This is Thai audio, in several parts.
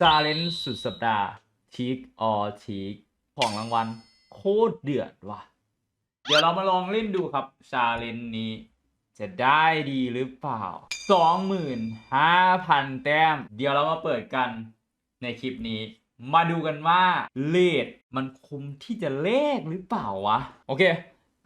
ซาเลนสุดสัปดาห์ทีกออทีกของรางวัลโคตรเดือดว่ะ เดี๋ยวเรามาลองเล่นดูครับชาเลนนี้ จะได้ดีหรือเปล่า 25,000 แต้ม เดี๋ยวเรามาเปิดกันในคลิปนี้ มาดูกันว่าเลทมันคุ้มที่จะเลขหรือเปล่าวะ โอเค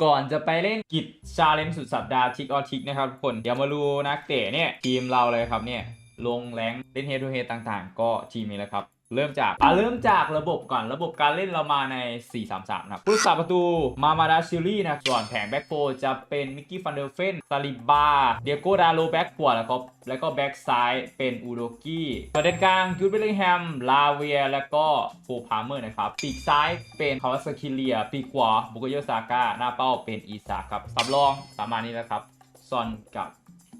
ก่อนจะไปเล่นกิจชาเลนสุดสัปดาห์ทิกออทิกนะครับทุกคน เดี๋ยวมาดูนักเตะเนี่ยทีมเราเลยครับเนี่ย ลงแรงเล่นเฮด o ูเฮดต่างๆ ก็ทีมนี้แหละครับ เริ่มจากอะเริ่มจากระบบก่อนระบบการเล่นเรามาใน 4-3-3 นะครับผู้รักษาประตูมามาดาชิลลี่นะส่วนแผงแบ็กโฟจะเป็นมิกกี้ฟันเดอร์เฟนซาลิบาเดียโกดาโลแบ็กขวาแล้วก็แล้วก็แบ็กซ้ายเป็นอูโดกี้ประเด็นกลางจูดเบลลิงแฮม ลาเวีย แล้วก็โฟพาร์เมอร์นะครับปีกซ้ายเป็นคาวาสคิเลีย ปีกขวาบุกโยซาก้าหน้าเป้าเป็นอีซาครับสำรองประมาณนี้นะครับซอนกับ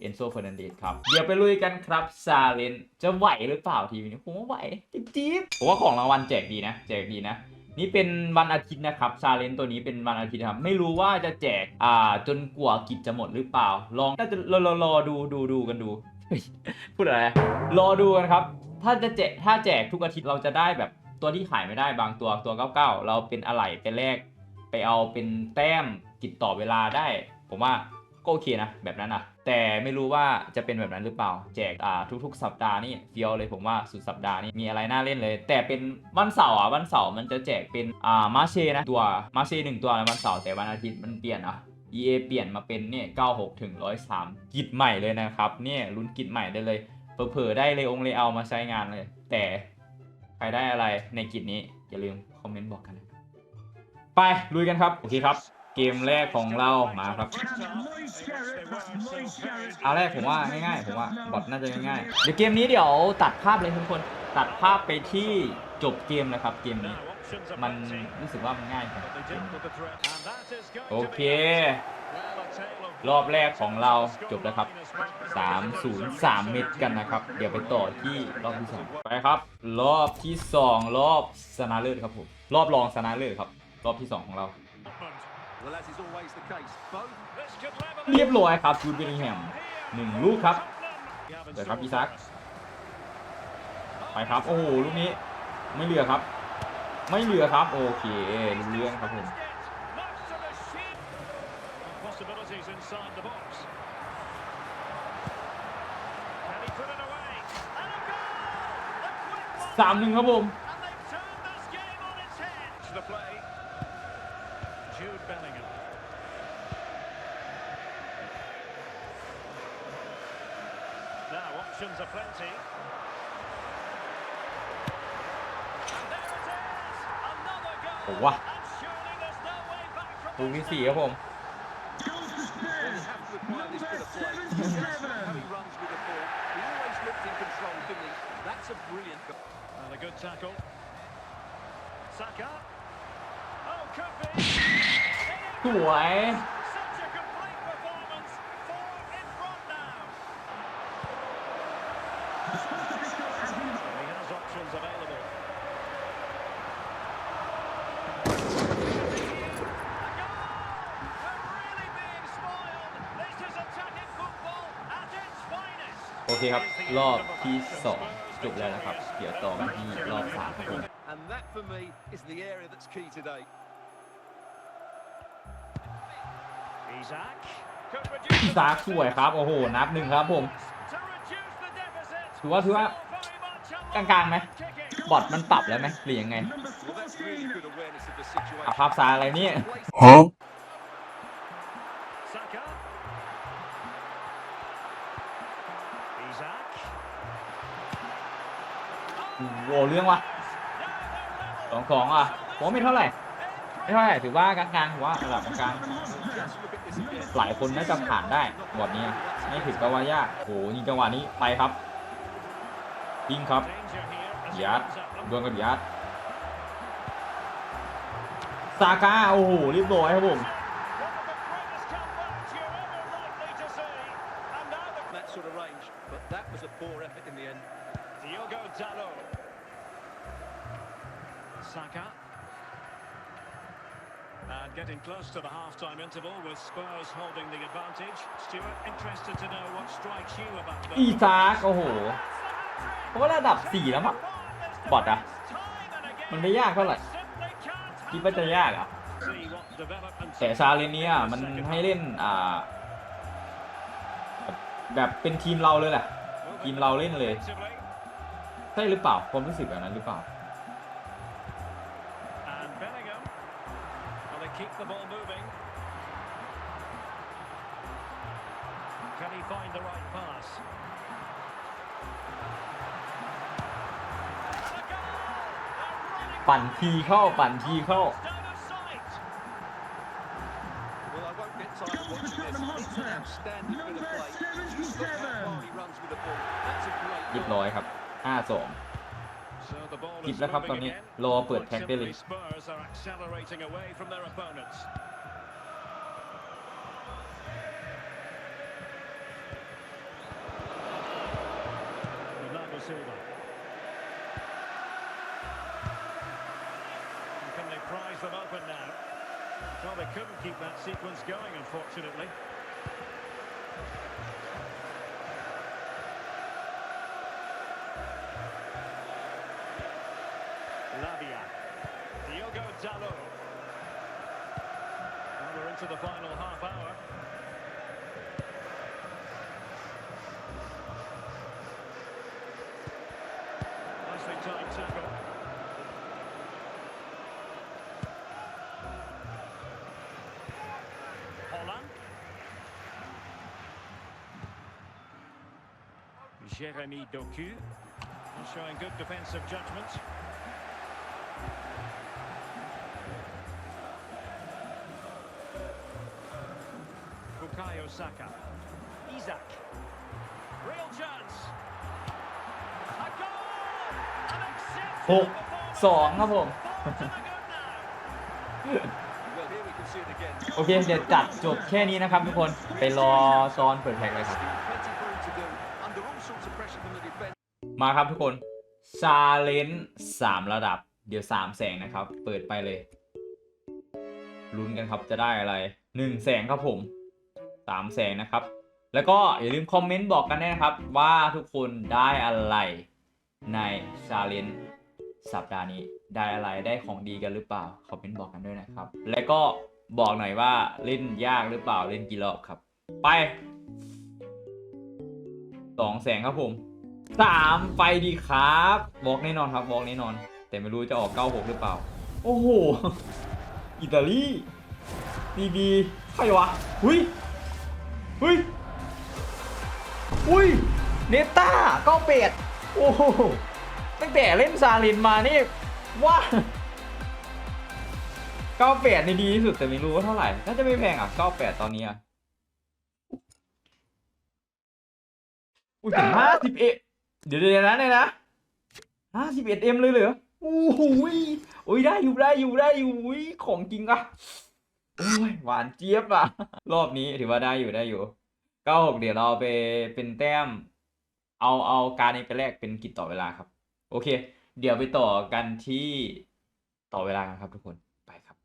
เอนโซเฟอร์นันเดสครับ เดี๋ยวไปลุยกันครับซาเลนจะไหวหรือเปล่าทีมนี้ผมว่าไหวจิ๊บผมว่าของรางวัลแจกดีนะ แจกดีนะ นี่เป็นวันอาทิตย์นะครับซาเลนตัวนี้เป็นวันอาทิตย์ครับ ไม่รู้ว่าจะแจกอ่าจนกว่ากิจจะหมดหรือเปล่า ลองน่าจะรอรอรอดูดูดูกันดูพูดอะไรรอดูกันครับ ถ้าจะแจกถ้าแจกทุกอาทิตย์เราจะได้แบบตัวที่ขายไม่ได้บางตัวตัว99เราเป็นอะไหล่ไปแลกไปเอาเป็นแต้มกิจต่อเวลาได้ ผมว่า ก็โอเคนะ แบบนั้นนะแต่ไม่รู้ว่าจะเป็นแบบนั้นหรือเปล่า แจกอ่าทุก ๆ สัปดาห์นี่เฟียวเลยผมว่าสุดสัปดาห์นี้มีอะไรน่าเล่นเลย แต่เป็นวันเสาร์อะวันเสาร์มันจะแจกเป็นอ่ามาเชนะตัวมาเชหนึ่งตัวในวันเสาร์แต่วันอาทิตย์มันเปลี่ยนอะ EA เปลี่ยนมาเป็นเนี่ย96ถึง103กิจใหม่เลยนะครับเนี่ยลุ้นกิจใหม่ได้เลยเผลอๆได้เลยองเลยเอามาใช้งานเลย แต่ใครได้อะไรในกิจนี้อย่าลืมคอมเมนต์บอกกันนะไปลุยกันครับ โอเคครับ เกมแรกของเรามาครับ เอาแรกผมว่าง่ายๆผมว่าบอทน่าจะง่ายๆเดี๋ยวเกมนี้เดี๋ยวตัดภาพเลยทุกคนตัดภาพไปที่จบเกมนะครับ เกมนี้ มันรู้สึกว่ามันง่ายครับโอเค รอบแรกของเราจบแล้วครับ 303 เม็ดกันนะครับ เดี๋ยวไปต่อที่รอบที่สองไปครับ รอบที่สองรอบชนะเลิศครับผมรอบรองชนะเลิศครับ รอบที่สองของเรา เรียบร้อยครับจูดเบลลิงแฮมหนึ่งลูกครับเดี๋ยวครับอีซักไปครับโอ้โหลูกนี้ไม่เหลือครับ ไม่เหลือครับโอเครู้เรื่องครับผม Possibilities inside the box. Can he put it away? And a goal! A quick สามหนึ่งครับผม Jude Bellingham. Now, options are plenty. And there it is! Another goal! Oh, wow. And surely there's no way back from. That's a brilliant goal. And a good tackle. Saka. Oh, could be! สวย Such a complete performance. Four in front now. He has options available. A goal! We're really being spoiled. This is attacking football at its finest. โอเคครับ รอบที่สองจบแล้วนะครับ เดี๋ยวต่อกันที่รอบสามครับผม อี reduce ซากสวยครับ โอ้โห นับหนึ่งครับผม to reduce the deficit. ถือว่าถือว่ากลางๆไหมบอทมันปรับแล้วไหมหรือยังไง Well, that's really good awareness of the อะ situation. ภาพซ้ายอะไรเนี่ย Saka. Isaac. โอ้โหเรื่องวะสองสองอะผมว่าไม่เท่าไหร่ ไม่เท่าไหร่ ถือว่ากลางๆถือว่าระดับกลาง หลายคนน่าจะผ่านได้บอทนี้ไม่ถือก็ว่ายากโอ้โหยิงจังหวะนี้ไปครับยิงครับยัดดวลกับยัดซาก้าโอ้โหรียบร้อยครับผม And getting close to the half-time interval with Spurs holding the advantage. Stuart, interested to know what strikes you about อี that. ซากโอ้โหเพราะว่าระดับสี่แล้วมั้ง Five ปอดอะมันไม่ยากเท่าไหร่คิดว่าจะยากอะแต่ชาเลนจ์เนี้ยมันให้เล่นอ่าแบบเป็นทีมเราเลยแหละทีมเราเล่นเลย ใช่หรือเปล่าความรู้สึกแบบนั้นหรือเปล่า keep the ball moving. Can he find the right pass? And a goal! They're running ปั่นทีเข้าปั่นทีเข้า out of sight. Well, I won't get tired of watching this. It's an outstanding bit of play. Just look how far he runs with the ball. That's a great เรียบ goal. ร้อยครับ 5-2 So the ball กิบ is แล้วครับตอน moving นี้ again. รอเปิดแท็กได้เลย Simply Spurs are accelerating away from their opponents. Bernardo Silva. And Can they prize them open now? Well, they couldn't keep that sequence going, unfortunately. Final half hour. Nicely timed tackle. Holland. Jeremy Doku. Showing good defensive judgment. Saka. Isaac. Real chance. A goal! An ห exceptional กสองครับผม performance. Ball to the good now. Well, here we can see it again. โอเค เดี๋ยวจัดจบแค่นี้นะครับทุกคน ไปรอตอนเปิดแท็กเลยครับ Still plenty for him to do. Under all sorts of pressure from the defence. มาครับทุกคนชาเลนจ์สามระดับ เดี๋ยวสามแสงนะครับ เปิดไปเลยลุ้นกันครับจะได้อะไรหนึ่งแสงครับผม สามแสงนะครับ แล้วก็อย่าลืมคอมเมนต์บอกกันด้วยนะครับ ว่าทุกคนได้อะไรในชาเลนจ์สัปดาห์นี้ได้อะไรได้ของดีกันหรือเปล่าคอมเมนต์บอกกันด้วยนะครับ และก็บอกหน่อยว่าเล่นยากหรือเปล่าเล่นกี่รอบครับ ไปสองแสงครับผมสามไปดีครับบอกแน่นอนครับบอกแน่นอน แต่ไม่รู้จะออก96หกหรือเปล่า โอ้โหอิตาลีบีบีใครวะหุย หุยอุ้ย เนต้าก็เป็ด โอ้โห ตั้งแต่เล่นซาลินมานี่ว้า98นี่ดีที่สุดแต่ไม่รู้ว่าเท่าไหร่ น่าจะไม่แพงอะ98ตอนนี้อะ อุ้ยถึง51เดี๋ยวเดี๋ยวนะเนี่ยนะห้าสิบเอ็ดเอ็มเลยเหรอโอ้โหยโอ้ยได้อยู่ได้อยู่ได้อยู่อุ้ยของจริงอะ โอ้ยหวานเจี๊ยบอะ รอบนี้ถือว่าได้อยู่ได้อยู่เก้าหกเดี๋ยวเราไปเป็นแต้ม เอาเอาการนี้ไปแลกเป็นกิจต่อเวลาครับ โอเค เดี๋ยวไปต่อกันที่ต่อเวลากันครับทุกคนไปครับ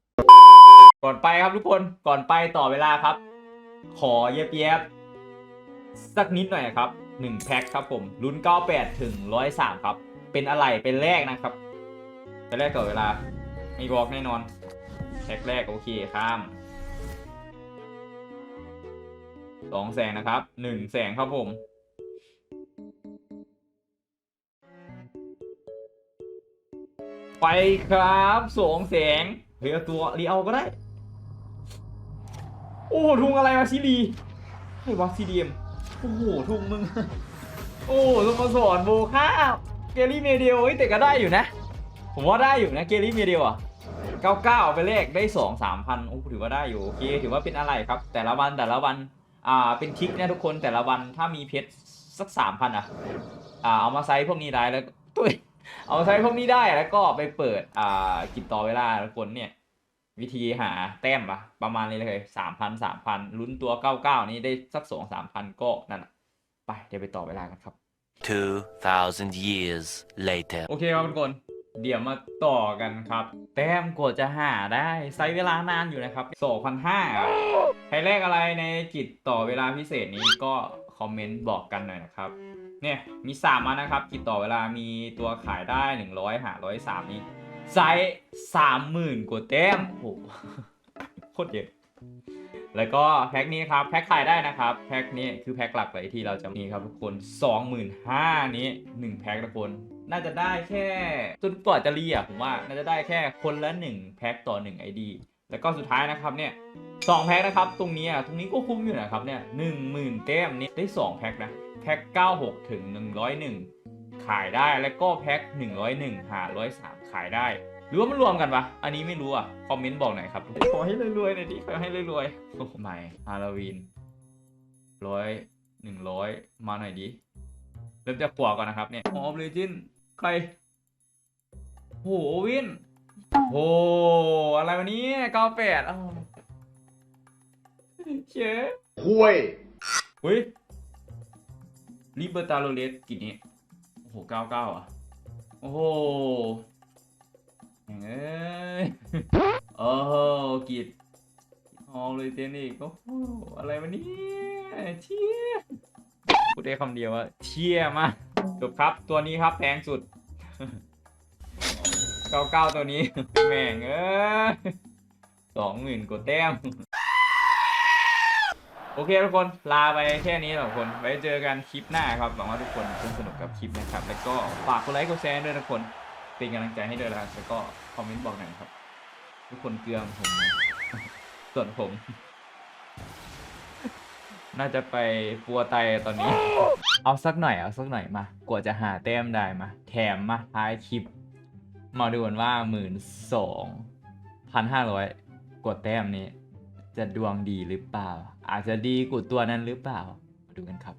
ก่อนไปครับทุกคนก่อนไปต่อเวลาครับ ขอเย็บเย็บๆสักนิดหน่อยครับหนึ่งแพ็คครับผมลุ้น98ถึง103ครับ เป็นอะไรเป็นแรกนะครับเป็นแรกต่อเวลาไม่บอกแน่นอนแพ็คแรกโอเคข้าม สองแสงนะครับหนึ่งแสงครับผม ไปครับสองแสงเฮ้ยเอตัวรีเอาก็ได้ โอ้โหทุงอะไรมาซิลีให้วะซีดีมโอ้โหทุงมึง โอ้สโมสรโบค่าเกลี่เมเดียวเฮ้ยแต่ก็ได้อยู่นะ ผมว่าได้อยู่นะเกลี่เมเดียวอะ99ไปเลขได้2 3พันโอ้ถือว่าได้อยู่โอเคถือว่าเป็นอะไรครับ แต่ละวันแต่ละวัน อ่าเป็นทิกนะทุกคนแต่ละวันถ้ามีเพชรสัก3,000อะอ่าเอามาไซส์พวกนี้ได้แล้วตุ้ยเอามาไซส์พวกนี้ได้แล้วก็ไปเปิดอ่ากิจต่อเวลาทุกคนเนี่ย วิธีหาแต้มปะประมาณนี้เลยสามพันสามพันลุ้นตัวเก้าเก้านี้ได้สักสองสามพันก็นั่นอะไปเดี๋ยวไปต่อเวลากันครับ2,000 years later. โอเคครับทุกคน เดี๋ยวมาต่อกันครับ แต้มกว่าจะหาได้ใช้เวลานานอยู่นะครับ2,500ใครแรกอะไรในกิจต่อเวลาพิเศษนี้ก็คอมเมนต์บอกกันหน่อยนะครับ เนี่ยมีสามอันะครับ กิจต่อเวลามีตัวขายได้หนึ่งร้อยหาร้อยสามนี้ไซส์สามหมื่นกว่าแต้มโอ้โหโคตรเยอะแล้วก็แพ็คนี้ครับแพ็คขายได้นะครับ แพ็คนี้คือแพ็คหลักเลยที่เราจะมีครับทุกคน 25,000 นี้ 1 แพ็คทุกคน น่าจะได้แค่จนกว่าจะรีอะผมว่า น่าจะได้แค่คนละ 1 แพ็คต่อ 1 ID แล้วก็สุดท้ายนะครับเนี่ยสองแพ็คนะครับ ตรงนี้อะตรงนี้ก็คุ้มอยู่นะครับเนี่ยหนึ่งหมื่นแต้มนี้ได้ 2 แพ็คนะแพ็ค96 ถึง 101 ขายได้แล้วก็แพ็ค101 หา 103 ขายได้ หรือว่ามันรวมกันปะอันนี้ไม่รู้อะ คอมเมนต์บอกหน่อยครับ ขอให้รวยๆหน่อยดิขอให้รวยๆโอ้โหใหม่ฮาโลวีนร้อยหนึ่งร้อยมาหน่อยดิเริ่มจากขวาก่อนนะครับเนี่ยออฟเลจิน ใครโหวินโหอะไรวันนี้เก้าแปดอ้าวเชื่อคุยเฮ้ยลิเบอร์ตาโรเลสกี่นี้โอ้โหเก้าเก้าอะโอ้โหแหม่งเอ้ยโอ้โหกิดออเลยเจนอีกโอ้โหอะไรวะเนี่ยเชี่ยพูดได้คำเดียวว่าเชี่ยมาก จบครับ ตัวนี้ครับแพงสุด เก้าเก้าตัวนี้ แม่งเอ้ยสองหมื่นกว่าแต้ม โอเคทุกคนลาไปแค่นี้และทุกคน ไว้เจอกันคลิปหน้าครับ หวังว่าทุกคนจะสนุกกับคลิปนะครับ แล้วก็ฝากกดไลค์กดแชร์ด้วยทุกคน เป็นกำลังใจให้ด้วยนะครับแล้วก็คอมเมนต์บอกหน่อยครับ ทุกคนเกลือผมส่วนผม น่าจะไปปัวไตตอนนี้ เอาสักหน่อยเอาสักหน่อยมากว่าจะหาแต้มได้มา แถมมาท้ายคลิป มาดูกันว่าหมื่นสองพันห้าร้อยกดแต้มนี้ จะดวงดีหรือเปล่า อาจจะดีกว่าตัวนั้นหรือเปล่า มาดูกันครับ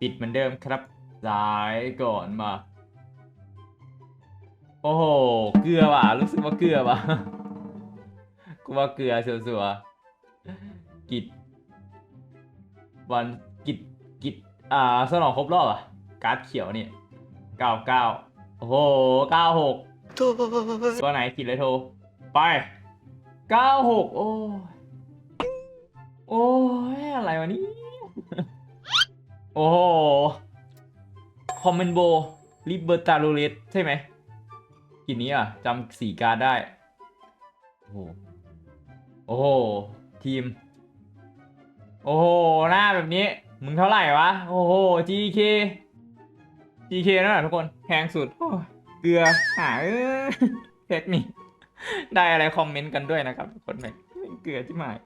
ปิดเหมือนเดิมครับซ้ายก่อนมา โอ้โห เกลือว่ะ รู้สึกว่าเกลือว่ะ กูว่าเกลือสัวๆกิจ วันกิจกิจอ่าสนองครบรอบอะ การ์ดเขียวนี่เก้าเก้าโอ้โหเก้าหกตัวไหนกิจเลยโทร ไปเก้าหกโอ้ยโอ้ยอะไรวะนี่โอ้โหคอมเมนโบลิเบอร์ตาโรเลสใช่ไหมกินนี้อะจำสีการดได้ โอ้โห โอ้โห ทีม โอ้โห หน้าแบบนี้ มึงเท่าไหร่วะ โอ้โห GK GK นั่นแหละทุกคนแพงสุดโอ้เกลือหาเออเทคนิคได้อะไรคอมเมนต์กันด้วยนะครับทุกคนแม่งเกลือที่หมาย